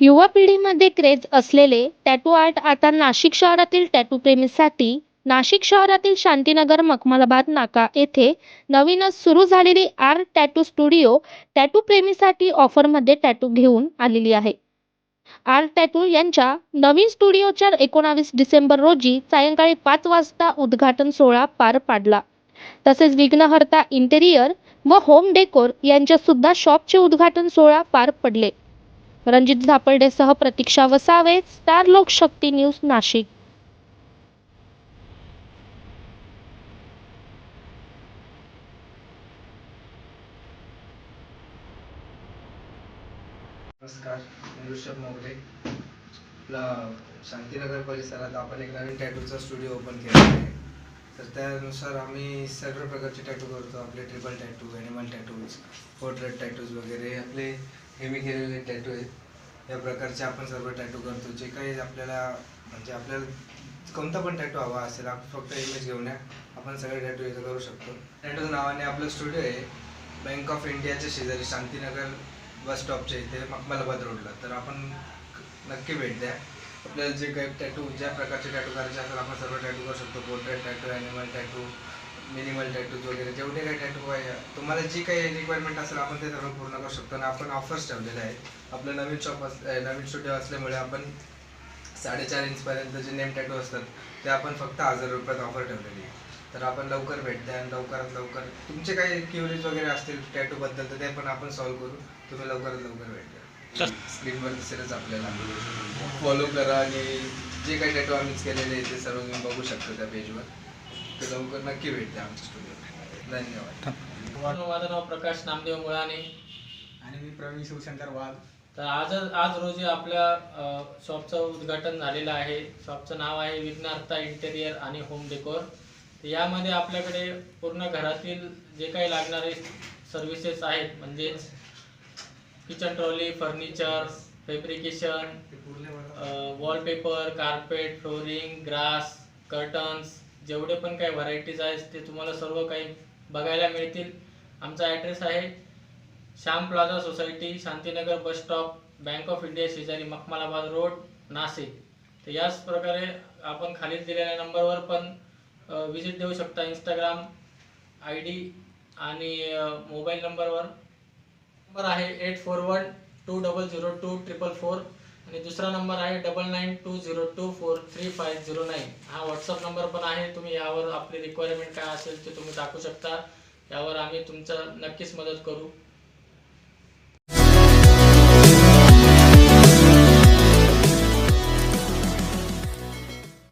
युवा पिढीमध्ये क्रेज असलेले टॅटू आर्ट आता नाशिक शहरातील टॅटू प्रेमीसाठी नाशिक शहरातील शांतीनगर मखमलाबाद नाका येथे नवीनच सुरू झालेली आर्ट टॅटू स्टुडिओ टॅटू प्रेमीसाठी ऑफरमध्ये टॅटू घेऊन आलेली आहे. आर्ट टॅटू यांच्या नवीन स्टुडिओच्या एकोणावीस डिसेंबर रोजी सायंकाळी पाच वाजता उद्घाटन सोहळा पार पाडला. तसेच विघ्नहर्ता इंटेरियर व होम डेकोर यांच्या सुद्धा शॉपचे उद्घाटन सोहळा पार पडले. रणजित झापर्डेसह प्रतीक्षा वसावे स्टार लोकशक्ती न्यूज नाशिक. नमस्कार मी ऋषभ मोगरे. आपला शांतीनगर परिसरात आपण एक नवीन टॅटूचा स्टुडिओ ओपन केला आहे. तर त्यानुसार आम्ही सर्व प्रकारचे टॅटू करतो. आपले triple tattoo animal tattoos portrait tattoos वगैरे आपले हे मी केलेले टॅटू आहेत या प्रकारचे आपण सर्व टॅटू करतो. जे काही आपल्याला म्हणजे आपल्याला कोणता पण टॅटू हवा असेल आपण फक्त इमेज घेऊन या. आपण सगळे टॅटू इथं करू शकतो. टॅटू नावाने आपलं स्टुडिओ आहे बँक ऑफ इंडियाच्या शेजारी शांतीनगर बस स्टॉपच्या इथे मखमलाबाद रोडला तर आपण नक्की भेट द्या. आपल्याला जे काही टॅटू ज्या प्रकारचे टॅटू करायचे असेल आपण सर्व टॅटू करू शकतो. Portrait tattoo animal tattoo minimal tattoos वगैरे जेवढे काही टॅटू आहे तुम्हाला जी काही रिक्वायरमेंट असेल आपण ते सर्व पूर्ण करू शकतो. आणि आपण ऑफर्स ठेवलेले आहेत. आपलं नवीन शॉप अस नवीन स्टुडिओ असल्यामुळे आपण साडेचार इंचपर्यंत जे नेम टॅटू असतात ते आपण फक्त हजार रुपयात ऑफर ठेवलेली आहे. तर आपण लवकर भेट द्या आणि लवकरात लवकर तुमचे काही क्युरीज वगैरे असतील टॅटूबद्दल तर ते पण आपण सॉल्व्ह करू. तुम्ही लवकरात लवकर भेट द्या. स्क्रीनवर दिसेलच आपल्याला. फॉलो करा आणि जे काही टॅटू आम्हीच केलेले ते सर्व तुम्ही बघू शकता त्या पेजवर तर लवकर नक्की भेट द्या आमच्या स्टुडिओ धन्यवाद. माझं नाव प्रकाश नामदेव मुळाने. आणि मी प्रवीण शिवशंकर वाघ. तर आज आज रोजी आपल्या शॉपचं उद्घाटन झालेलं आहे. शॉपचं नाव आहे विघ्नार्था इंटेरियर आणि होम डेकोर तर यामध्ये आपल्याकडे पूर्ण घरातील जे काही लागणारे सर्व्हिसेस आहेत म्हणजेच kitchen trolley furniture fabrication wallpaper carpet flooring grass curtains जेवढे पण काही व्हरायटीज आहेत ते तुम्हाला सर्व काही बघायला मिळतील. आमचा ॲड्रेस आहे Shyam plaza society Shantinagar bus stop bank of India शेजारी मखमालाबाद रोड नाशिक. तर याच प्रकारे आपण खाली दिलेल्या नंबरवर पण व्हिजिट देऊ शकता इंस्टाग्राम आय डी आणि मोबाईल नंबरवर नंबर आहे eight four one two double zero two triple four आणि दुसरा नंबर आहे double nine two zero two four three five zero nine हा व्हॉट्सअप नंबर पण आहे. तुम्ही यावर आपली रिक्वायरमेंट काय असेल ते तुम्ही टाकू शकता. यावर आम्ही तुमचं नक्कीच मदत करू.